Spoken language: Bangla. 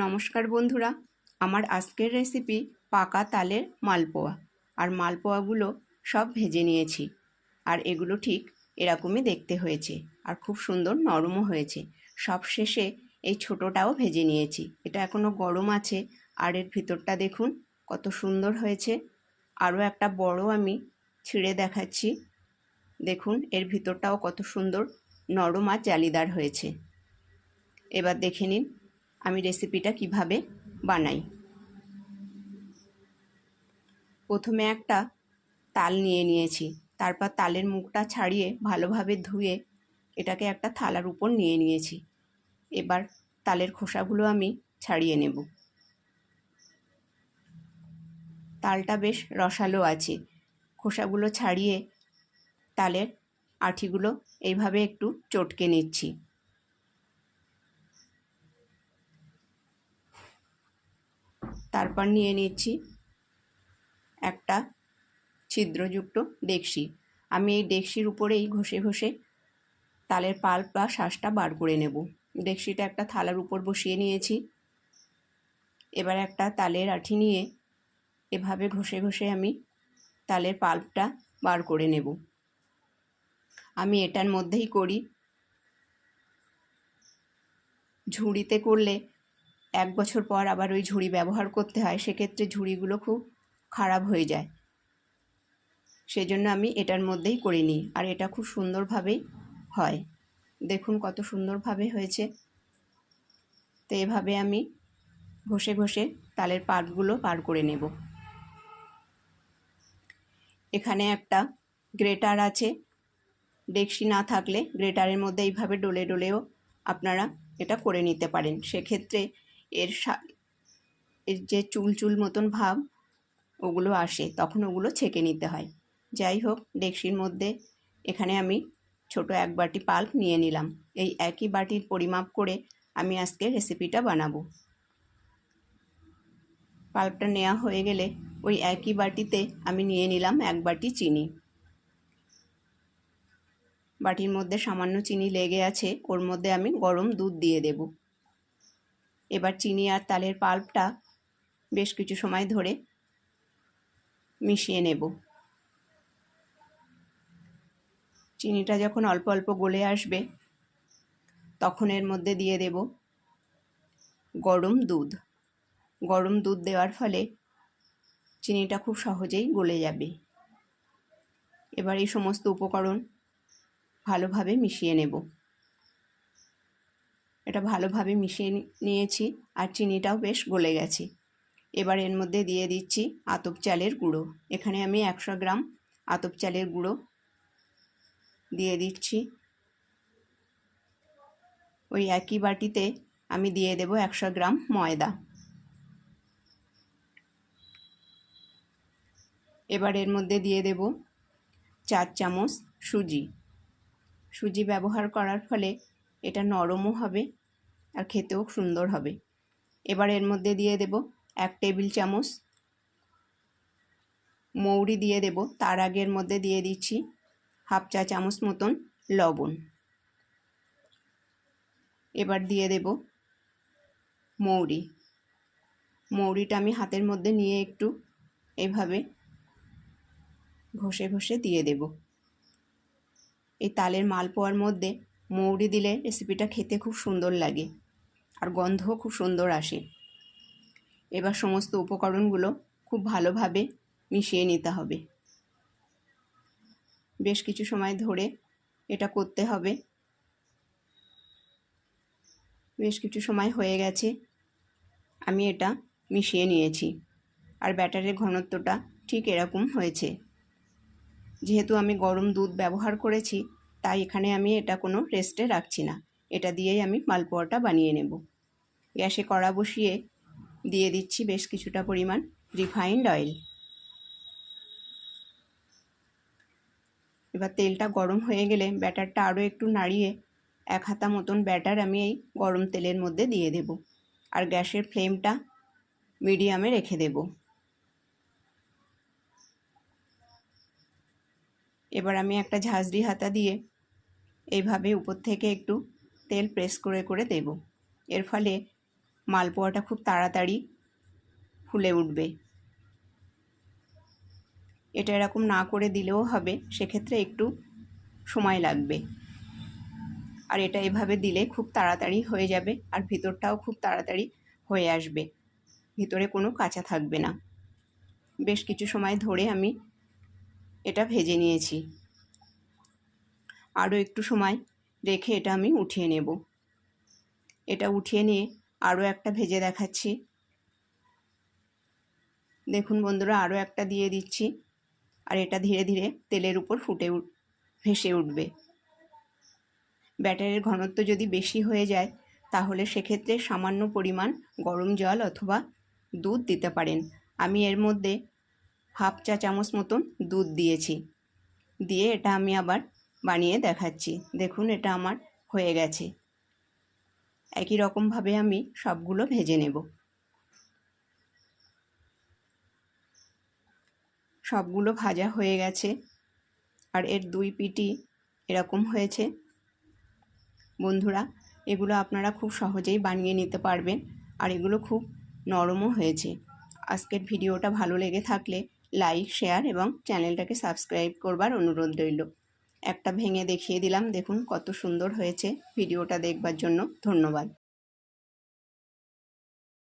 নমস্কার বন্ধুরা, আমার আজকের রেসিপি পাকা তালের মালপোয়া। আর মালপোয়াগুলো সব ভেজে নিয়েছি। আর এগুলো ঠিক এরকমই দেখতে হয়েছে। আর খুব সুন্দর নরমও হয়েছে। সব শেষে এই ছোটোটাও ভেজে নিয়েছি। এটা এখনও গরম আছে। আর এর ভিতরটা দেখুন, কত সুন্দর হয়েছে। আরও একটা বড় আমি ছিঁড়ে দেখাচ্ছি। দেখুন, এর ভিতরটাও কত সুন্দর নরম আর জালিদার হয়েছে। এবার দেখে নিন আমি রেসিপিটা কীভাবে বানাই? প্রথমে একটা তাল নিয়ে নিয়েছি। তারপর তালের মুখটা ছাড়িয়ে ভালোভাবে ধুয়ে এটাকে একটা থালার উপর নিয়ে নিয়েছি। এবার তালের খোসাগুলো আমি ছাড়িয়ে নেব। তালটা বেশ রসালো আছে। খোসাগুলো ছাড়িয়ে তালের আঠিগুলো এইভাবে একটু চটকে নিচ্ছি। তারপর নিয়ে নিচ্ছি একটা ছিদ্রযুক্ত ডেকসি। আমি এই ডেকসির উপরেই ঘষে ঘষে তালের পাল্প বা শ্বাসটা বার করে নেব। ডেকসিটা একটা থালার উপর বসিয়ে নিয়েছি। এবার একটা তালের আঠি নিয়ে এভাবে ঘষে ঘষে আমি তালের পাল্পটা বার করে নেব। আমি এটার মধ্যেই করি। ঝুড়িতে করলে এক বছর পর আবার ওই ঝুড়ি ব্যবহার করতে হয়, সেক্ষেত্রে ঝুড়িগুলো খুব খারাপ হয়ে যায়। সেজন্য আমি এটার মধ্যেই করে নিই, আর এটা খুব সুন্দরভাবেই হয়। দেখুন কত সুন্দরভাবে হয়েছে। তো এভাবে আমি ঘষে ঘষে তালের পাটগুলো পার করে নেব। এখানে একটা গ্রেটার আছে। ডেকসি না থাকলে গ্রেটারের মধ্যে এইভাবে ডলে ডলেও আপনারা এটা করে নিতে পারেন। সেক্ষেত্রে এর এর যে চুল চুল মতন ভাব, ওগুলো আসে, তখন ওগুলো ছেঁকে নিতে হয়। যাই হোক, ডেকসির মধ্যে এখানে আমি ছোট এক বাটি পাল্প নিয়ে নিলাম। এই একই বাটির পরিমাপ করে আমি আজকে রেসিপিটা বানাবো। পাল্পটা নেওয়া হয়ে গেলে ওই একই বাটিতে আমি নিয়ে নিলাম এক বাটি চিনি। বাটির মধ্যে সামান্য চিনি লেগে আছে, ওর মধ্যে আমি গরম দুধ দিয়ে দেব। এবার চিনি আর তালের পাল্পটা বেশ কিছু সময় ধরে মিশিয়ে নেব। চিনিটা যখন অল্প অল্প গলে আসবে, তখন এর মধ্যে দিয়ে দেব গরম দুধ। গরম দুধ দেওয়ার ফলে চিনিটা খুব সহজেই গলে যাবে। এবার এই সমস্ত উপকরণ ভালোভাবে মিশিয়ে নেব। এটা ভালোভাবে মিশিয়ে নিয়েছি আর চিনিটাও বেশ গলে গেছে। এবার এর মধ্যে দিয়ে দিচ্ছি আতপ চালের গুঁড়ো। এখানে আমি একশো গ্রাম আতপ চালের গুঁড়ো দিয়ে দিচ্ছি। ওই একই বাটিতে আমি দিয়ে দেব একশো গ্রাম ময়দা। এবার এর মধ্যে দিয়ে দেব চার চামচ সুজি। সুজি ব্যবহার করার ফলে এটা নরমও হবে আর খেতেও সুন্দর হবে। এবার এর মধ্যে দিয়ে দেব এক টেবিল চামচ মৌরি দিয়ে দেব। তার আগের মধ্যে দিয়ে দিচ্ছি হাফ চা চামচ মতন লবণ। এবার দিয়ে দেব মৌরি। মৌরিটা আমি হাতের মধ্যে নিয়ে একটু এভাবে ঘষে ঘষে দিয়ে দেব। এই তালের মালপোয়ার মধ্যে মৌরি দিলে রেসিপিটা খেতে খুব সুন্দর লাগে আর গন্ধও খুব সুন্দর আসে। এবার সমস্ত উপকরণগুলো খুব ভালোভাবে মিশিয়ে নিতে হবে। বেশ কিছু সময় ধরে এটা করতে হবে। বেশ কিছু সময় হয়ে গেছে, আমি এটা মিশিয়ে নিয়েছি আর ব্যাটারের ঘনত্বটা ঠিক এরকম হয়েছে। যেহেতু আমি গরম দুধ ব্যবহার করেছি তাই এখানে আমি এটা কোনো রেস্টে রাখছি না। এটা দিয়েই আমি মালপোয়াটা বানিয়ে নেব। গ্যাসে কড়া বসিয়ে দিয়ে দিচ্ছি বেশ কিছুটা পরিমাণ রিফাইন্ড অয়েল। এবার তেলটা গরম হয়ে গেলে ব্যাটারটা আরও একটু নাড়িয়ে এক হাতা মতন ব্যাটার আমি এই গরম তেলের মধ্যে দিয়ে দেব। আর গ্যাসের ফ্লেমটা মিডিয়ামে রেখে দেব। এবার আমি একটা ঝাঁঝরি হাতা দিয়ে এইভাবে উপর থেকে একটু তেল প্রেস করে করে দেব। এর ফলে মালপোয়াটা খুব তাড়াতাড়ি ফুলে উঠবে। এটা এরকম না করে দিলেও হবে, সেক্ষেত্রে একটু সময় লাগবে। আর এটা এভাবে দিলে খুব তাড়াতাড়ি হয়ে যাবে আর ভিতরটাও খুব তাড়াতাড়ি হয়ে আসবে। ভিতরে কোনো কাঁচা থাকবে না। বেশ কিছু সময় ধরে আমি এটা ভেজে নিয়েছি। আরও একটু সময় রেখে এটা আমি উঠিয়ে নেব। এটা উঠিয়ে নিয়ে আরও একটা ভেজে দেখাচ্ছি। দেখুন বন্ধুরা আরও একটা দিয়ে দিচ্ছি আর এটা ধীরে ধীরে তেলের উপর ফুটে ভেসে উঠবে। ব্যাটারের ঘনত্ব যদি বেশি হয়ে যায়, তাহলে সেক্ষেত্রে সামান্য পরিমাণ গরম জল অথবা দুধ দিতে পারেন। আমি এর মধ্যে হাফ চা চামচ মতন দুধ দিয়েছি। দিয়ে এটা আমি আবার বানিয়ে দেখাচ্ছি। দেখুন, এটা আমার হয়ে গেছে। একই রকমভাবে আমি সবগুলো ভেজে নেব। সবগুলো ভাজা হয়ে গেছে। আর এর দুই পিটি এরকম হয়েছে। বন্ধুরা, এগুলো আপনারা খুব সহজেই বানিয়ে নিতে পারবেন। আর এগুলো খুব নরমও হয়েছে। আজকের ভিডিওটা ভালো লেগে থাকলে লাইক, শেয়ার এবং চ্যানেলটাকে সাবস্ক্রাইব করবার অনুরোধ রইল। একটা ভেঙে দেখিয়ে দিলাম। দেখুন কত সুন্দর হয়েছে। ভিডিওটা দেখবার জন্য ধন্যবাদ।